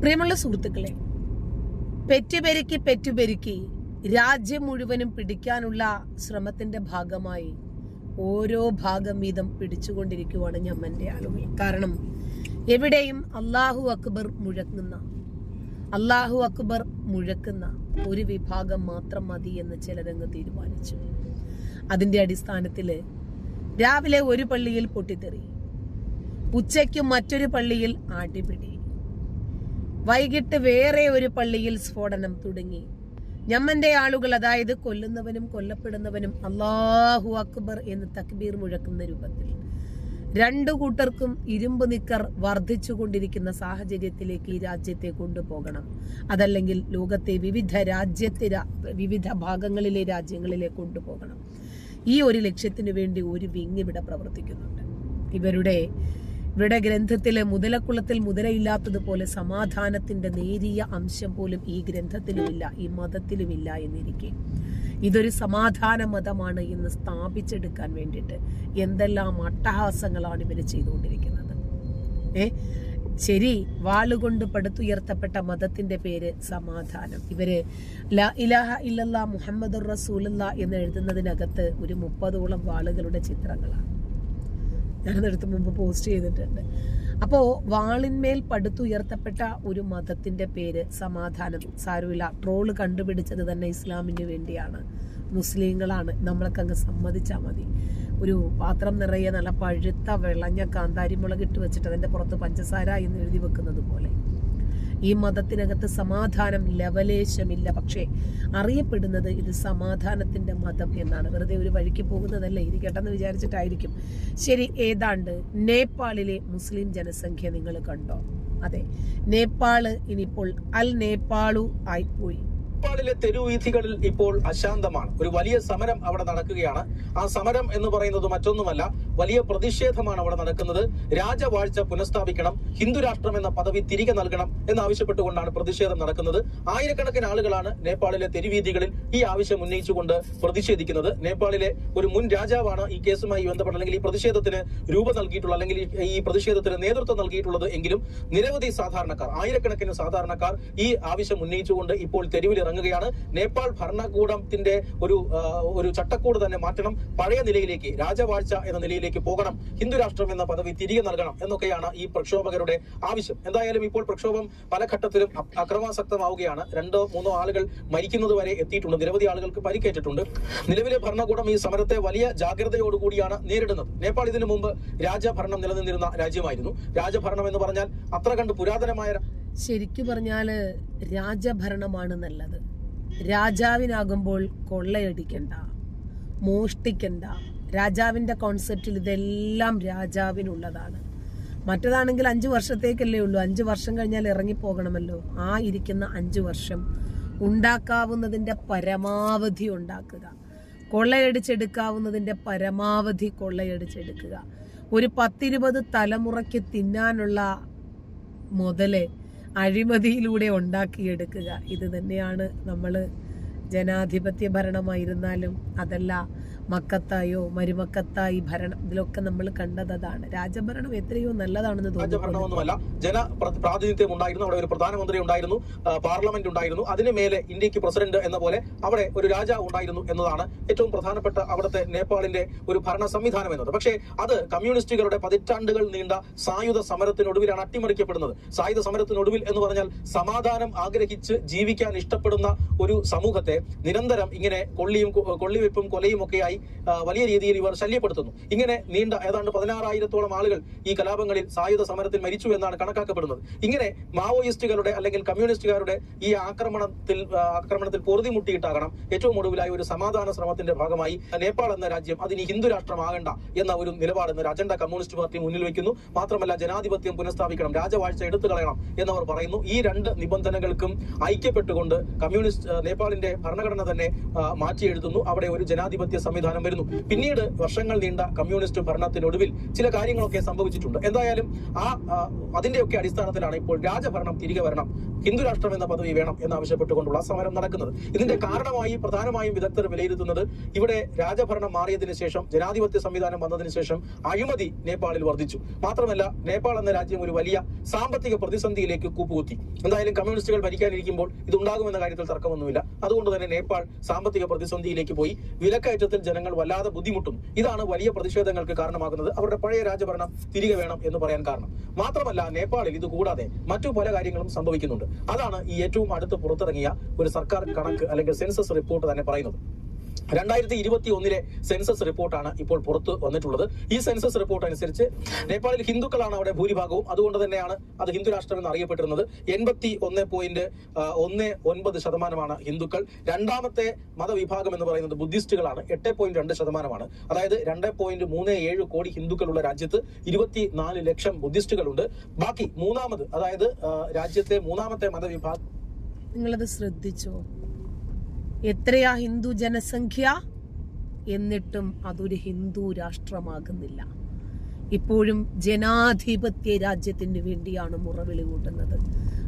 പ്രിയമുള്ള സുഹൃത്തുക്കളെ പെറ്റുപെരുക്കി പെറ്റുപെരുക്കി രാജ്യം മുഴുവനും പിടിക്കാനുള്ള ശ്രമത്തിന്റെ ഭാഗമായി ഓരോ ഭാഗം വീതം പിടിച്ചുകൊണ്ടിരിക്കുവാണ് ഞമ്മന്റെ ആളുകൾ കാരണം എവിടെയും അള്ളാഹു അക്ബർ മുഴക്കുന്ന അള്ളാഹു അക്ബർ മുഴക്കുന്ന ഒരു വിഭാഗം മാത്രം മതി എന്ന് ചിലരങ്ങ് തീരുമാനിച്ചു. അതിന്റെ അടിസ്ഥാനത്തിൽ രാവിലെ ഒരു പള്ളിയിൽ പൊട്ടിത്തെറി ഉച്ചയ്ക്ക് മറ്റൊരു പള്ളിയിൽ ആട്ടിപ്പിടി വൈകിട്ട് വേറെ ഒരു പള്ളിയിൽ സ്ഫോടനം തുടങ്ങി. ഞമ്മന്റെ ആളുകൾ അതായത് കൊല്ലുന്നവനും കൊല്ലപ്പെടുന്നവനും അള്ളാഹു അക്ബർ എന്ന് തക്ബീർ മുഴക്കുന്ന രൂപത്തിൽ. രണ്ടു കൂട്ടർക്കും ഇരുമ്പ് നിക്കർ വർദ്ധിച്ചുകൊണ്ടിരിക്കുന്ന സാഹചര്യത്തിലേക്ക് ഈ രാജ്യത്തെ കൊണ്ടുപോകണം. അതല്ലെങ്കിൽ ലോകത്തെ വിവിധ രാജ്യത്തെ വിവിധ ഭാഗങ്ങളിലെ രാജ്യങ്ങളിലെ കൊണ്ടുപോകണം. ഈ ഒരു ലക്ഷ്യത്തിനു വേണ്ടി ഒരു വിങ് ഇവിടെ പ്രവർത്തിക്കുന്നുണ്ട്. ഇവരുടെ ഇവരുടെ ഗ്രന്ഥത്തിലെ മുതലക്കുളത്തിൽ മുതലയില്ലാത്തതുപോലെ സമാധാനത്തിന്റെ നേരിയ അംശം പോലും ഈ ഗ്രന്ഥത്തിലുമില്ല ഈ മതത്തിലുമില്ല എന്നിരിക്കെ. ഇതൊരു സമാധാന മതമാണ് ഇന്ന് സ്ഥാപിച്ചെടുക്കാൻ വേണ്ടിയിട്ട് എന്തെല്ലാം അട്ടഹാസങ്ങളാണ് ഇവർ ചെയ്തുകൊണ്ടിരിക്കുന്നത്. ഏ? ശരി വാളുകൊണ്ട് പടുത്തുയർത്തപ്പെട്ട മതത്തിന്റെ പേര് സമാധാനം. ഇവർ ലാ ഇലാഹ ഇല്ലല്ലാ മുഹമ്മദ് റസൂലല്ല എന്ന് എഴുതുന്നതിനകത്ത് ഒരു മുപ്പതോളം വാളുകളുടെ ചിത്രങ്ങളാണ്. ഞാനതെടുത്ത് മുമ്പ് പോസ്റ്റ് ചെയ്തിട്ടുണ്ട്. അപ്പോൾ വാളിന്മേൽ പടുത്തുയർത്തപ്പെട്ട ഒരു മതത്തിന്റെ പേര് സമാധാനം. സാരമില്ല. ട്രോൾ കണ്ടുപിടിച്ചത് തന്നെ ഇസ്ലാമിന് വേണ്ടിയാണ്. മുസ്ലിങ്ങളാണ്. നമ്മളൊക്കെ അങ്ങ് സമ്മതിച്ചാൽ മതി. ഒരു പാത്രം നിറയെ നല്ല പഴുത്ത വെള്ളഞ്ഞ കാന്താരി മുളകിട്ട് വെച്ചിട്ട് അതിന്റെ പുറത്ത് പഞ്ചസാര എന്ന് എഴുതി വെക്കുന്നത് പോലെ. ഈ മതത്തിനകത്ത് സമാധാനം ലവലേശമില്ല. പക്ഷേ അറിയപ്പെടുന്നത് ഇത് സമാധാനത്തിന്റെ മതം എന്നാണ്. വെറുതെ ഒരു വഴിക്ക് പോകുന്നതല്ല? ഇരിക്കട്ടെന്ന് വിചാരിച്ചിട്ടായിരിക്കും. ശരി ഏതാണ്ട് നേപ്പാളിലെ മുസ്ലിം ജനസംഖ്യ നിങ്ങൾ കണ്ടോ? അതെ നേപ്പാൾ ഇനിയിപ്പോൾ അൽ നേപ്പാളു ആയിപ്പോയി. നേപ്പാളിലെ തെരുവീഥികളിൽ ഇപ്പോൾ അശാന്തമാണ്. ഒരു വലിയ സമരം അവിടെ നടക്കുകയാണ്. ആ സമരം എന്ന് പറയുന്നത് മറ്റൊന്നുമല്ല വലിയ പ്രതിഷേധമാണ് അവിടെ നടക്കുന്നത്. രാജവാഴ്ച പുനഃസ്ഥാപിക്കണം ഹിന്ദു രാഷ്ട്രം എന്ന പദവി തിരികെ നൽകണം എന്നാവശ്യപ്പെട്ടുകൊണ്ടാണ് പ്രതിഷേധം നടക്കുന്നത്. ആയിരക്കണക്കിന് ആളുകളാണ് നേപ്പാളിലെ തെരുവീഥികളിൽ ഈ ആവശ്യം ഉന്നയിച്ചുകൊണ്ട് പ്രതിഷേധിക്കുന്നത്. നേപ്പാളിലെ ഒരു മുൻ രാജാവാണ് ഈ കേസുമായി ബന്ധപ്പെട്ട അല്ലെങ്കിൽ ഈ പ്രതിഷേധത്തിന് രൂപം നൽകിയിട്ടുള്ള അല്ലെങ്കിൽ ഈ- പ്രതിഷേധത്തിന് നേതൃത്വം നൽകിയിട്ടുള്ളത് എങ്കിലും നിരവധി സാധാരണക്കാർ ആയിരക്കണക്കിന് സാധാരണക്കാർ ഈ ആവശ്യം ഉന്നയിച്ചുകൊണ്ട് ഇപ്പോൾ തെരുവിൽ ഇറങ്ങുകയാണ്. നേപ്പാൾ ഭരണകൂടത്തിന്റെ ഒരു ഒരു ചട്ടക്കൂട് തന്നെ മാറ്റണം. പഴയ നിലയിലേക്ക് രാജവാഴ്ച എന്ന നിലയിലേക്ക് പോകണം. ഹിന്ദുരാഷ്ട്രം എന്ന പദവി തിരികെ നൽകണം എന്നൊക്കെയാണ് ഈ പ്രക്ഷോഭകരുടെ ആവശ്യം. എന്തായാലും ഇപ്പോൾ പ്രക്ഷോഭം പല ഘട്ടത്തിലും അക്രമാസക്തമാവുകയാണ്. രണ്ടോ മൂന്നോ ആളുകൾ മരിക്കുന്നത് വരെ എത്തിയിട്ടുണ്ട്. നിരവധി ആളുകൾക്ക് പരിക്കേറ്റിട്ടുണ്ട്. നിലവിലെ ഭരണകൂടം ഈ സമരത്തെ വലിയ ജാഗ്രതയോടുകൂടിയാണ് നേരിടുന്നത്. നേപ്പാൾ ഇതിനു മുമ്പ് രാജഭരണം നിലനിന്നിരുന്ന രാജ്യമായിരുന്നു. രാജഭരണം എന്ന് പറഞ്ഞാൽ അത്ര കണ്ട് പുരാതനമായ ശരിക്കു പറഞ്ഞാൽ രാജഭരണമാണ് നല്ലത്. രാജാവിനാകുമ്പോൾ കൊള്ളയടിക്കണ്ട മോഷ്ടിക്കണ്ട. രാജാവിന്റെ കോൺസെപ്റ്റിൽ ഇതെല്ലാം രാജാവിനുള്ളതാണ്. മറ്റതാണെങ്കിൽ അഞ്ച് വർഷത്തേക്കല്ലേ ഉള്ളൂ. അഞ്ച് വർഷം കഴിഞ്ഞാൽ ഇറങ്ങിപ്പോകണമല്ലോ. ആ ഇരിക്കുന്ന അഞ്ച് വർഷം ഉണ്ടാക്കാവുന്നതിന്റെ പരമാവധി ഉണ്ടാക്കുക. കൊള്ളയടിച്ചെടുക്കാവുന്നതിന്റെ പരമാവധി കൊള്ളയടിച്ചെടുക്കുക. ഒരു പത്തിരുപത് തലമുറയ്ക്ക് തിന്നാനുള്ള മുതൽ അഴിമതിയിലൂടെ ഉണ്ടാക്കിയെടുക്കുക. ഇത് തന്നെയാണ് നമ്മൾ ജനാധിപത്യ ഭരണമായിരുന്നാലും അതല്ല മക്കത്തായോ മരുമക്കത്തായി ഭരണം ഇതിലൊക്കെ നമ്മൾ കണ്ടത് അതാണ്. രാജഭരണം എത്രയോ നല്ലതാണെന്ന് രാജഭരണമൊന്നുമല്ല ജന പ്രാതിനിധ്യം ഉണ്ടായിരുന്നു. അവിടെ ഒരു പ്രധാനമന്ത്രി ഉണ്ടായിരുന്നു പാർലമെന്റ് ഉണ്ടായിരുന്നു. അതിന് മേലെ ഇന്ത്യയ്ക്ക് പ്രസിഡന്റ് എന്ന പോലെ അവിടെ ഒരു രാജാവ് ഉണ്ടായിരുന്നു എന്നതാണ് ഏറ്റവും പ്രധാനപ്പെട്ട അവിടുത്തെ നേപ്പാളിന്റെ ഒരു ഭരണ സംവിധാനം എന്നത്. പക്ഷേ അത് കമ്മ്യൂണിസ്റ്റുകളുടെ പതിറ്റാണ്ടുകൾ നീണ്ട സായുധ സമരത്തിനൊടുവിലാണ് അട്ടിമറിക്കപ്പെടുന്നത്. സായുധ സമരത്തിനൊടുവിൽ എന്ന് പറഞ്ഞാൽ സമാധാനം ആഗ്രഹിച്ച് ജീവിക്കാൻ ഇഷ്ടപ്പെടുന്ന ഒരു സമൂഹത്തെ നിരന്തരം ഇങ്ങനെ കൊള്ളിയും കൊള്ളിവെപ്പും കൊലയും ഒക്കെയായി വലിയ രീതിയിൽ ഇവർ ശല്യപ്പെടുത്തുന്നു. ഇങ്ങനെ നീണ്ട ഏതാണ്ട് പതിനാറായിരത്തോളം ആളുകൾ ഈ കലാപങ്ങളിൽ സായുധ സമരത്തിൽ മരിച്ചു എന്നാണ് കണക്കാക്കപ്പെടുന്നത്. ഇങ്ങനെ മാവോയിസ്റ്റുകളുടെ അല്ലെങ്കിൽ കമ്മ്യൂണിസ്റ്റുകാരുടെ ഈ ആക്രമണത്തിൽ ആക്രമണത്തിൽ പൊറുതിമുട്ടിയിട്ടാകണം ഏറ്റവും ഒടുവിലായി ഒരു സമാധാന ശ്രമത്തിന്റെ ഭാഗമായി നേപ്പാൾ എന്ന രാജ്യം അതിന് ഹിന്ദു രാഷ്ട്രമാകണ്ട എന്ന ഒരു നിലപാട് എന്ന ഒരു അജണ്ട കമ്മ്യൂണിസ്റ്റ് പാർട്ടി മുന്നിൽ വെക്കുന്നു. മാത്രമല്ല ജനാധിപത്യം പുനഃസ്ഥാപിക്കണം രാജവാഴ്ച എടുത്തു കളയണം എന്നവർ പറയുന്നു. ഈ രണ്ട് നിബന്ധനകൾക്കും ഐക്യപ്പെട്ടുകൊണ്ട് കമ്മ്യൂണിസ്റ്റ് നേപ്പാളിന്റെ ഭരണഘടന തന്നെ മാറ്റിയെഴുതുന്നു. അവിടെ ഒരു ജനാധിപത്യ സംവിധാനം സംവിധാനം വരുന്നു. പിന്നീട് വർഷങ്ങൾ നീണ്ട കമ്മ്യൂണിസ്റ്റ് ഭരണത്തിനൊടുവിൽ ചില കാര്യങ്ങളൊക്കെ സംഭവിച്ചിട്ടുണ്ട്. എന്തായാലും ആ അതിന്റെയൊക്കെ അടിസ്ഥാനത്തിലാണ് ഇപ്പോൾ രാജഭരണം തിരികെ വരണം ഹിന്ദു രാഷ്ട്രം എന്ന പദവി വേണം എന്നാവശ്യപ്പെട്ടുകൊണ്ടുള്ള സമരം നടക്കുന്നത്. ഇതിന്റെ കാരണമായി പ്രധാനമായും വിദഗ്ധർ വിലയിരുത്തുന്നത് ഇവിടെ രാജഭരണം മാറിയതിനു ശേഷം ജനാധിപത്യ സംവിധാനം വന്നതിനു ശേഷം അഴിമതി നേപ്പാളിൽ വർദ്ധിച്ചു. മാത്രമല്ല നേപ്പാൾ എന്ന രാജ്യം ഒരു വലിയ സാമ്പത്തിക പ്രതിസന്ധിയിലേക്ക് കൂപ്പുകുത്തി. എന്തായാലും കമ്മ്യൂണിസ്റ്റുകൾ ഭരിക്കാനിരിക്കുമ്പോൾ ഇത് ഉണ്ടാകുമെന്ന കാര്യത്തിൽ തർക്കമൊന്നുമില്ല. അതുകൊണ്ട് തന്നെ നേപ്പാൾ സാമ്പത്തിക പ്രതിസന്ധിയിലേക്ക് പോയി. വിലക്കയറ്റത്തിൽ ജനങ്ങൾ വല്ലാതെ ബുദ്ധിമുട്ടുന്നു. ഇതാണ് വലിയ പ്രതിഷേധങ്ങൾക്ക് കാരണമാകുന്നത്. അവരുടെ പഴയ രാജഭരണം തിരികെ വേണം എന്ന് പറയാൻ കാരണം. മാത്രമല്ല നേപ്പാളിൽ ഇത് കൂടാതെ മറ്റു പല കാര്യങ്ങളും സംഭവിക്കുന്നുണ്ട്. അതാണ് ഈ ഏറ്റവും അടുത്ത് പുറത്തിറങ്ങിയ ഒരു സർക്കാർ കണക്ക് അല്ലെങ്കിൽ സെൻസസ് റിപ്പോർട്ട് തന്നെ പറയുന്നത്. രണ്ടായിരത്തി ഇരുപത്തി ഒന്നിലെ സെൻസസ് റിപ്പോർട്ടാണ് ഇപ്പോൾ പുറത്തു വന്നിട്ടുള്ളത്. ഈ സെൻസസ് റിപ്പോർട്ട് അനുസരിച്ച് നേപ്പാളിൽ ഹിന്ദുക്കളാണ് അവിടെ ഭൂരിഭാഗവും. അതുകൊണ്ട് തന്നെയാണ് അത് ഹിന്ദു രാഷ്ട്രം എന്ന് അറിയപ്പെട്ടിരുന്നത്. എൺപത്തി ഒന്ന് പോയിന്റ് ഒന്ന് ഒൻപത് ശതമാനമാണ് ഹിന്ദുക്കൾ. രണ്ടാമത്തെ മതവിഭാഗം എന്ന് പറയുന്നത് ബുദ്ധിസ്റ്റുകളാണ്. എട്ട് പോയിന്റ് രണ്ട് ശതമാനമാണ്. അതായത് രണ്ട് പോയിന്റ് മൂന്ന് ഏഴ് കോടി ഹിന്ദുക്കളുള്ള രാജ്യത്ത് ഇരുപത്തി നാല് ലക്ഷം ബുദ്ധിസ്റ്റുകളുണ്ട്. ബാക്കി മൂന്നാമത് അതായത് രാജ്യത്തെ മൂന്നാമത്തെ മതവിഭാഗം നിങ്ങളത് ശ്രദ്ധിച്ചോ? എത്രയാ ഹിന്ദു ജനസംഖ്യ? എന്നിട്ടും അതൊരു ഹിന്ദു രാഷ്ട്രമാകുന്നില്ല. ഇപ്പോഴും ജനാധിപത്യ രാജ്യത്തിന് വേണ്ടിയാണ് മുറവിളി കൂട്ടുന്നത്.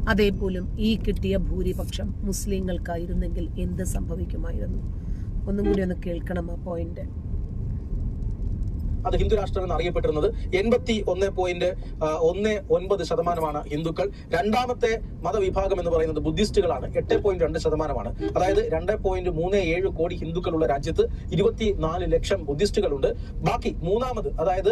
അതേപോലും ഈ കിട്ടിയ ഭൂരിപക്ഷം മുസ്ലിങ്ങൾക്കായിരുന്നെങ്കിൽ എന്ത് സംഭവിക്കുമായിരുന്നു? ഒന്നും കൂടി ഒന്ന് കേൾക്കണം ആ പോയിന്റ് അത് ഹിന്ദു രാഷ്ട്രം എന്ന് അറിയപ്പെട്ടിരുന്നത് എൺപത്തി ഒന്ന് പോയിന്റ് ഒന്ന് ഒൻപത് ശതമാനമാണ് ഹിന്ദുക്കൾ. രണ്ടാമത്തെ മതവിഭാഗം എന്ന് പറയുന്നത് ബുദ്ധിസ്റ്റുകളാണ്. എട്ട് പോയിന്റ് രണ്ട് ശതമാനമാണ്. അതായത് രണ്ട് പോയിന്റ് മൂന്ന് ഏഴ് കോടി ഹിന്ദുക്കളുള്ള രാജ്യത്ത് ഇരുപത്തി നാല് ലക്ഷം ബുദ്ധിസ്റ്റുകളുണ്ട്. ബാക്കി മൂന്നാമത് അതായത്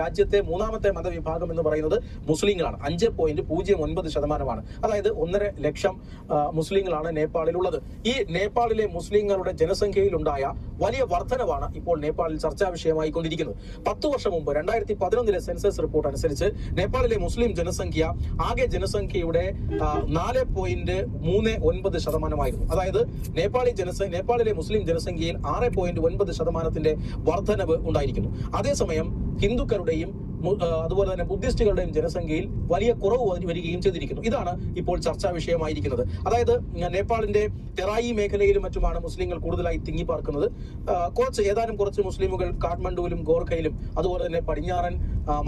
രാജ്യത്തെ മൂന്നാമത്തെ മതവിഭാഗം എന്ന് പറയുന്നത് മുസ്ലിങ്ങളാണ്. അഞ്ച് പോയിന്റ് പൂജ്യം ഒൻപത് ശതമാനമാണ്. അതായത് ഒന്നര ലക്ഷം മുസ്ലിങ്ങളാണ് നേപ്പാളിലുള്ളത്. ഈ നേപ്പാളിലെ മുസ്ലിങ്ങളുടെ ജനസംഖ്യയിലുണ്ടായ വലിയ വർധനവാണ് ഇപ്പോൾ നേപ്പാളിൽ ചർച്ചാ വിഷയമായി കൊണ്ടിരിക്കുന്നത് പത്ത് വർഷം മുമ്പ് രണ്ടായിരത്തി പതിനൊന്നിലെ സെൻസസ് റിപ്പോർട്ട് അനുസരിച്ച് നേപ്പാളിലെ മുസ്ലിം ജനസംഖ്യ ആകെ ജനസംഖ്യയുടെ നാല് പോയിന്റ് മൂന്ന് ഒൻപത് ശതമാനമായിരുന്നു. അതായത് നേപ്പാളി ജനസ നേപ്പാളിലെ മുസ്ലിം ജനസംഖ്യയിൽ ആറ് പോയിന്റ് ഒൻപത് ശതമാനത്തിന്റെ വർധനവ് ഉണ്ടായിരിക്കുന്നു. അതേസമയം ഹിന്ദുക്കളുടെയും അതുപോലെ തന്നെ ബുദ്ധിസ്റ്റുകളുടെയും ജനസംഖ്യയിൽ വലിയ കുറവ് വരികയും ചെയ്തിരിക്കുന്നു. ഇതാണ് ഇപ്പോൾ ചർച്ചാ വിഷയമായിരിക്കുന്നത്. അതായത് നേപ്പാളിന്റെ തെറായി മേഖലയിലും മറ്റുമാണ് മുസ്ലിങ്ങൾ കൂടുതലായി തിങ്ങിപ്പാർക്കുന്നത്. കുറച്ച് ഏതാനും കുറച്ച് മുസ്ലിമുകൾ കാഠ്മണ്ഡുവിലും ഗോർഖയിലും അതുപോലെ തന്നെ പടിഞ്ഞാറൻ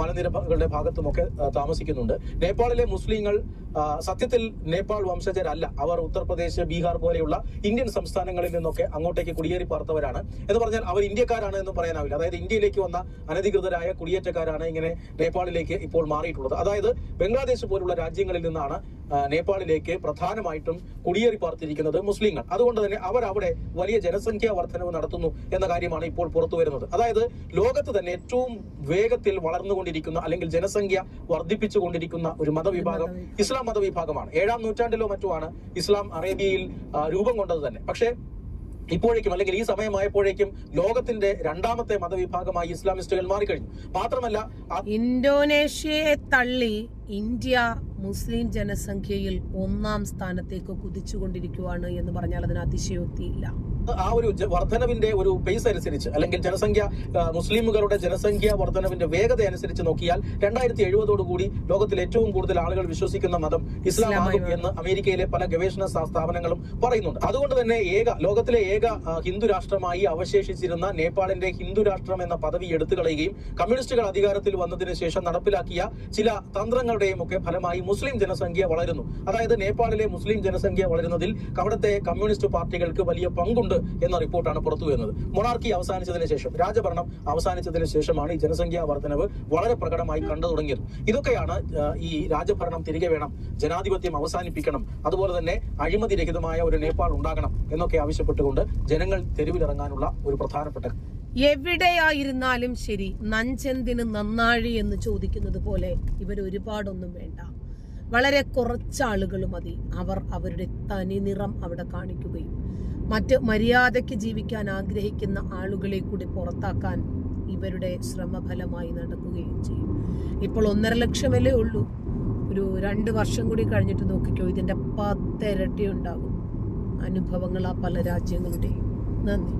മലനിരകളുടെ ഭാഗത്തുമൊക്കെ താമസിക്കുന്നുണ്ട്. നേപ്പാളിലെ മുസ്ലിങ്ങൾ സത്യത്തിൽ നേപ്പാൾ വംശജരല്ല. അവർ ഉത്തർപ്രദേശ് ബീഹാർ പോലെയുള്ള ഇന്ത്യൻ സംസ്ഥാനങ്ങളിൽ നിന്നൊക്കെ അങ്ങോട്ടേക്ക് കുടിയേറി പാർത്തവരാണ്. എന്ന് പറഞ്ഞാൽ അവർ ഇന്ത്യക്കാരാണ് എന്ന് പറയാനാവില്ല. അതായത് ഇന്ത്യയിലേക്ക് വന്ന അനധികൃതരായ കുടിയേറ്റക്കാരാണ് ഇങ്ങനെ നേപ്പാളിലേക്ക് ഇപ്പോൾ മാറിയിട്ടുള്ളത്. അതായത് ബംഗ്ലാദേശ് പോലുള്ള രാജ്യങ്ങളിൽ നിന്നാണ് നേപ്പാളിലേക്ക് പ്രധാനമായിട്ടും കുടിയേറി പാർത്തിരിക്കുന്നത് മുസ്ലിങ്ങൾ. അതുകൊണ്ട് തന്നെ അവർ അവിടെ വലിയ ജനസംഖ്യാ വർധനവ് നടത്തുന്നു എന്ന കാര്യമാണ് ഇപ്പോൾ പുറത്തു വരുന്നത്. അതായത് ലോകത്ത് തന്നെ ഏറ്റവും വേഗത്തിൽ വളർന്നുകൊണ്ടിരിക്കുന്ന അല്ലെങ്കിൽ ജനസംഖ്യ വർദ്ധിപ്പിച്ചുകൊണ്ടിരിക്കുന്ന ഒരു മതവിഭാഗം ഇസ്ലാം മതവിഭാഗമാണ്. ഏഴാം നൂറ്റാണ്ടിലോ മറ്റുമാണ് ഇസ്ലാം അറേബ്യയിൽ രൂപം കൊണ്ടത് തന്നെ. പക്ഷേ ഇപ്പോഴേക്കും അല്ലെങ്കിൽ ഈ സമയമായപ്പോഴേക്കും ലോകത്തിന്റെ രണ്ടാമത്തെ മതവിഭാഗമായി ഇസ്ലാമിസ്റ്റുകൾ മാറിക്കഴിഞ്ഞു. മാത്രമല്ല ഇന്തോനേഷ്യയെ തള്ളി ഇന്ത്യ മുസ്ലിം ജനസംഖ്യയിൽ ഒന്നാം സ്ഥാനത്തേക്ക് കുതിച്ചുകൊണ്ടിരിക്കുകയാണ് എന്ന് പറഞ്ഞാൽ അതിന് അതിശയോക്തിയില്ല. ആ ഒരു വർധനവിന്റെ ഒരു പേസ് അനുസരിച്ച് അല്ലെങ്കിൽ ജനസംഖ്യ മുസ്ലിമുകളുടെ ജനസംഖ്യ വർധനവിന്റെ വേഗത അനുസരിച്ച് നോക്കിയാൽ രണ്ടായിരത്തി എഴുപതോടുകൂടി ലോകത്തിൽ ഏറ്റവും കൂടുതൽ ആളുകൾ വിശ്വസിക്കുന്ന മതം ഇസ്ലാം ആകും എന്ന് അമേരിക്കയിലെ പല ഗവേഷണ സ്ഥാപനങ്ങളും പറയുന്നുണ്ട്. അതുകൊണ്ട് തന്നെ ഏക ലോകത്തിലെ ഏക ഹിന്ദു രാഷ്ട്രമായി അവശേഷിച്ചിരുന്ന നേപ്പാളിന്റെ ഹിന്ദു രാഷ്ട്രം എന്ന പദവി എടുത്തു കളയുകയും കമ്മ്യൂണിസ്റ്റുകൾ അധികാരത്തിൽ വന്നതിന് ശേഷം നടപ്പിലാക്കിയ ചില തന്ത്രങ്ങളുടെയും ഒക്കെ ഫലമായി മുസ്ലിം ജനസംഖ്യ വളരുന്നു. അതായത് നേപ്പാളിലെ മുസ്ലിം ജനസംഖ്യ വളരുന്നതിൽ അവിടുത്തെ കമ്മ്യൂണിസ്റ്റ് പാർട്ടികൾക്ക് വലിയ പങ്കുണ്ട് എന്ന റിപ്പോർട്ടാണ് പുറത്തു വരുന്നത്. മൊണാർക്കി അവസാനിച്ചതിന് ശേഷം രാജഭരണം അവസാനിച്ചതിന് ശേഷമാണ് ഈ ജനസംഖ്യാ വർധനവ് വളരെ പ്രകടമായി കണ്ടു തുടങ്ങിയത്. ഇതൊക്കെയാണ് ഈ രാജഭരണം തിരികെ വേണം ജനാധിപത്യം അവസാനിപ്പിക്കണം അതുപോലെ തന്നെ അഴിമതി രഹിതമായ ഒരു നേപ്പാൾ ഉണ്ടാകണം എന്നൊക്കെ ആവശ്യപ്പെട്ടുകൊണ്ട് ജനങ്ങൾ തെരുവിലിറങ്ങാനുള്ള ഒരു പ്രധാനപ്പെട്ട എവിടെയായിരുന്നാലും ശരി നഞ്ചെന്തിന് നന്നാഴി എന്ന് ചോദിക്കുന്നത് പോലെ ഇവർ ഒരുപാടൊന്നും വേണ്ട. വളരെ കുറച്ചാളുകൾ മതി. അവർ അവരുടെ തനി നിറം അവിടെ കാണിക്കുകയും മറ്റ് മര്യാദയ്ക്ക് ജീവിക്കാൻ ആഗ്രഹിക്കുന്ന ആളുകളെ കൂടി പുറത്താക്കാൻ ഇവരുടെ ശ്രമഫലമായി നടക്കുകയും ചെയ്യും. ഇപ്പോൾ ഒന്നര ലക്ഷമല്ലേ ഉള്ളൂ. ഒരു രണ്ട് വർഷം കൂടി കഴിഞ്ഞിട്ട് നോക്കിക്കോ ഇതിന്റെ പത്തിരട്ടി ഉണ്ടാകും. അനുഭവങ്ങൾ ആ പല രാജ്യങ്ങളുടെയും. നന്ദി.